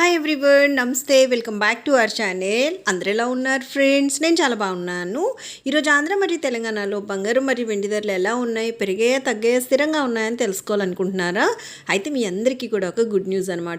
Hi everyone నమస్తే welcome back to our channel అందరు ఎలా ఉన్నారు ఫ్రెండ్స్ నేను చాలా బాగున్నాను. ఈరోజు ఆంధ్ర మరియు తెలంగాణలో బంగారం మరియు వెండి ధరలు ఎలా ఉన్నాయి పెరిగాయా తగ్గాయా స్థిరంగా ఉన్నాయని తెలుసుకోవాలనుకుంటున్నారా? అయితే మీ అందరికీ కూడా ఒక గుడ్ న్యూస్ అనమాట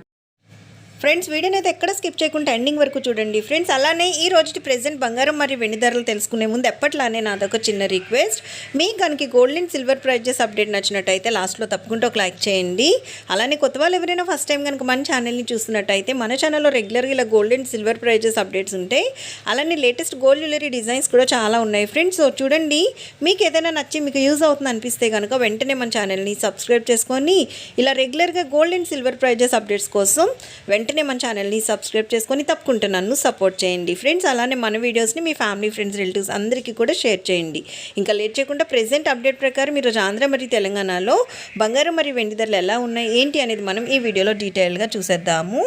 ఫ్రెండ్స్ వీడియోని అయితే ఎక్కడ స్కిప్ చేయకుండా ఎండింగ్ వరకు చూడండి. ఫ్రెండ్స్ అలానే ఈ రోజుటి ప్రెసెంట్ బంగారం మరియు వెండి ధరలు తెలుసుకునే ముందు ఎప్పట్లానే నాదొక చిన్న రిక్వెస్ట్ మీకు కనుక gold and silver prizes update నచ్చినట్టయితే లాస్ట్లో తప్పకుండా ఒక లైక్ చేయండి. అలానే కొత్త వాళ్ళు ఎవరైనా ఫస్ట్ టైం కనుక మన ఛానల్ని చూస్తున్నట్టయితే మన ఛానల్లో రెగ్యులర్గా ఇలా gold and silver prizes updates ఉంటాయి. అలానే లేటెస్ట్ గోల్డ్ జ్యువెలరీ డిజైన్స్ కూడా చాలా ఉన్నాయి. ఫ్రెండ్స్ సో చూడండి మీకు ఏదైనా నచ్చి మీకు యూజ్ అవుతుంది అనిపిస్తే కనుక వెంటనే మన ఛానల్ని సబ్స్క్రైబ్ చేసుకొని ఇలా రెగ్యులర్గా gold and silver prizes updates కోసం వెంటనే మన ఛానల్ని సబ్స్క్రైబ్ చేసుకొని తప్పకుండా నన్ను సపోర్ట్ చేయండి. ఫ్రెండ్స్ అలానే మన వీడియోస్ని మీ ఫ్యామిలీ ఫ్రెండ్స్ రిలేటివ్స్ అందరికీ కూడా షేర్ చేయండి. ఇంకా లేట్ చేయకుండా ప్రెసెంట్ అప్డేట్ ప్రకారం ఈరోజు ఆంధ్ర మరియు తెలంగాణలో బంగారం మరియు వెండి ధరలు ఎలా ఉన్నాయి ఏంటి అనేది మనం ఈ వీడియోలో డీటెయిల్గా చూసేద్దాము.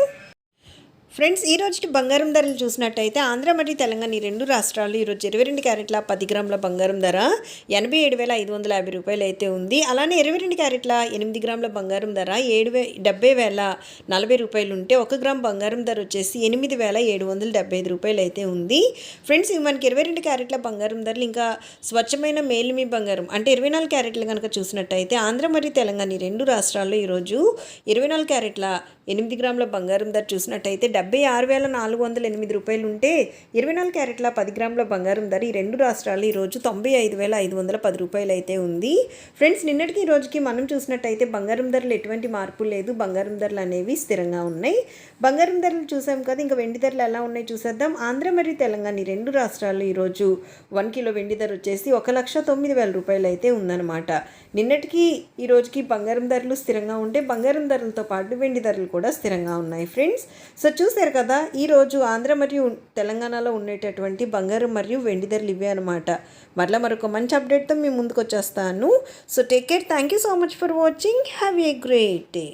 ఫ్రెండ్స్ ఈ రోజుకి బంగారం ధరలు చూసినట్టయితే ఆంధ్ర మరియు తెలంగాణ ఈ రెండు రాష్ట్రాలు ఈరోజు ఇరవై రెండు క్యారెట్ల పది గ్రాముల బంగారం ధర ఎనభై ఏడు వేల ఐదు వందల యాభై రూపాయలు అయితే ఉంది. అలానే ఇరవై రెండు క్యారెట్ల ఎనిమిది గ్రాముల బంగారం ధర ఏడు వే డెబ్బై వేల నలభై రూపాయలు ఉంటే ఒక గ్రామ్ బంగారం ధర వచ్చేసి ఎనిమిది వేల ఏడు వందల డెబ్బై ఐదు రూపాయలు అయితే ఉంది. ఫ్రెండ్స్ ఇవి మనకి ఇరవై రెండు క్యారెట్ల బంగారం ధరలు ఇంకా స్వచ్ఛమైన మేలిమి బంగారం. అంటే ఇరవై నాలుగు క్యారెట్లు కనుక చూసినట్టయితే ఆంధ్ర మరియు తెలంగాణ ఈ రెండు రాష్ట్రాల్లో ఈరోజు ఇరవై నాలుగు క్యారెట్ల ఎనిమిది గ్రాముల బంగారం ధర చూసినట్టయితే డెబ్బై ఆరు వేల నాలుగు వందల ఎనిమిది రూపాయలు ఉంటే ఇరవై నాలుగు క్యారెట్ల పది గ్రాముల బంగారం ధర ఈ రెండు రాష్ట్రాలు ఈరోజు తొంభై ఐదు వేల ఐదు వందల పది రూపాయలు అయితే ఉంది. ఫ్రెండ్స్ నిన్నటికి ఈ రోజుకి మనం చూసినట్టయితే బంగారం ధరలు ఎటువంటి మార్పు లేదు. బంగారం ధరలు అనేవి స్థిరంగా ఉన్నాయి. బంగారం ధరలు చూసాం కదా ఇంకా వెండి ధరలు ఎలా ఉన్నాయి చూసేద్దాం. ఆంధ్ర మరియు తెలంగాణ ఈ రెండు రాష్ట్రాలు ఈరోజు వన్ కిలో వెండి ధర వచ్చేసి ఒక లక్ష తొమ్మిది వేల రూపాయలు అయితే ఉందన్నమాట. నిన్నటికి ఈ రోజుకి బంగారం ధరలు స్థిరంగా ఉంటే బంగారం ధరలతో పాటు వెండి ధరలు కూడా స్థిరంగా ఉన్నాయి ఫ్రెండ్స్ సో చూసారు కదా ఈరోజు ఆంధ్ర మరియు తెలంగాణలో ఉండేటటువంటి బంగారం మరియు వెండి ధరలు ఇవే అనమాట మరలా మరొక మంచి అప్డేట్తో మీ ముందుకు వచ్చేస్తాను. So take care thank you so much for watching have a great day